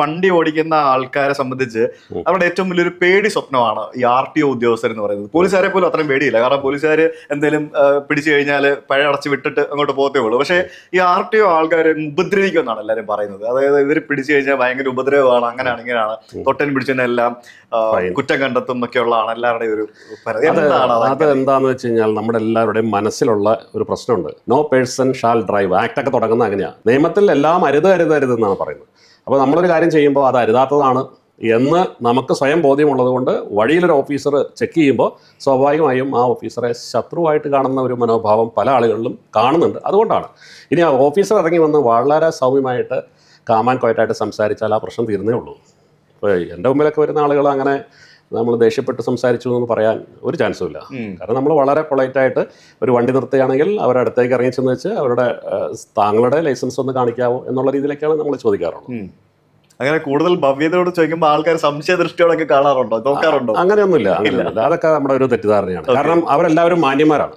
വണ്ടി ഓടിക്കുന്ന ആൾക്കാരെ സംബന്ധിച്ച് അവരുടെ ഏറ്റവും വലിയൊരു പേടി സ്വപ്നമാണ് ഈ ആർ ടി ഒ ഉദ്യോഗസ്ഥർ എന്ന് പറയുന്നത്. പോലീസുകാരെ പോലും അത്രയും പേടിയില്ല. കാരണം പോലീസുകാർ എന്തെങ്കിലും പിടിച്ചു കഴിഞ്ഞാൽ പഴയ അടച്ച് വിട്ടിട്ട് അങ്ങോട്ട് പോകത്തേ ഉള്ളൂ. പക്ഷേ ഈ ആർ ടി ഒ ആൾക്കാരെ ഉപദ്രവിക്കുമെന്നാണ് എല്ലാവരും പറയുന്നത്. അതായത് ഇവർ പിടിച്ചു കഴിഞ്ഞാൽ ഭയങ്കര ഉപദ്രവമാണ്. അങ്ങനെയാണ് ഇങ്ങനെയാണ്. തൊട്ടൻ പിടിച്ചതിനെല്ലാം. കുറ്റം കണ്ടെത്തും എന്നൊക്കെയുള്ളതാണ് എല്ലാവരുടെയും ഒരു അത് എന്താണെന്ന് വെച്ച് കഴിഞ്ഞാൽ നമ്മുടെ എല്ലാവരുടെയും മനസ്സിലുള്ള ഒരു പ്രശ്നമുണ്ട്. No person shall drive act ഒക്കെ തുടങ്ങുന്നത് അങ്ങനെയാണ് നിയമത്തിൽ എല്ലാം അരുത് അരുത് അരുത് എന്നാണ് പറയുന്നത്. അപ്പോൾ നമ്മളൊരു കാര്യം ചെയ്യുമ്പോൾ അത് അരുതാത്തതാണ് എന്ന് നമുക്ക് സ്വയം ബോധ്യമുള്ളത് കൊണ്ട് വഴിയിലൊരു ഓഫീസർ ചെക്ക് ചെയ്യുമ്പോൾ സ്വാഭാവികമായും ആ ഓഫീസറെ ശത്രുവായിട്ട് കാണുന്ന ഒരു മനോഭാവം പല ആളുകളിലും കാണുന്നുണ്ട്. അതുകൊണ്ടാണ്. ഇനി ആ ഓഫീസർ ഇറങ്ങി വന്ന് വളരെ സൗമ്യമായിട്ട് കാമാൻ കോയറ്റായിട്ട് സംസാരിച്ചാൽ ആ പ്രശ്നം തീർന്നേ ഉള്ളൂ. അപ്പോൾ എന്റെ മുമ്പിലൊക്കെ വരുന്ന ആളുകൾ അങ്ങനെ നമ്മൾ ദേഷ്യപ്പെട്ട് സംസാരിച്ചു എന്ന് പറയാൻ ഒരു ചാൻസും ഇല്ല. കാരണം നമ്മൾ വളരെ പൊളൈറ്റായിട്ട് ഒരു വണ്ടി നിർത്തുകയാണെങ്കിൽ അവരുടെ അടുത്തേക്ക് ഇറങ്ങി ചെന്ന് വെച്ച് അവരുടെ താങ്കളുടെ ലൈസൻസ് ഒന്ന് കാണിക്കാവോ എന്നുള്ള രീതിയിലൊക്കെയാണ് നമ്മൾ ചോദിക്കാറുള്ളത്. അങ്ങനെ കൂടുതൽ ഭവ്യതയോട് ചോദിക്കുമ്പോൾ ആൾക്കാർ സംശയ ദൃഷ്ടിയോടൊക്കെ കാണാറുണ്ടോ? നോക്കാറുണ്ടോ അങ്ങനെയൊന്നുമില്ല അങ്ങനെയൊന്നുമില്ല. അതൊക്കെ നമ്മുടെ ഒരു തെറ്റിദ്ധാരണയാണ്. കാരണം അവരെല്ലാവരും മാന്യന്മാരാണ്.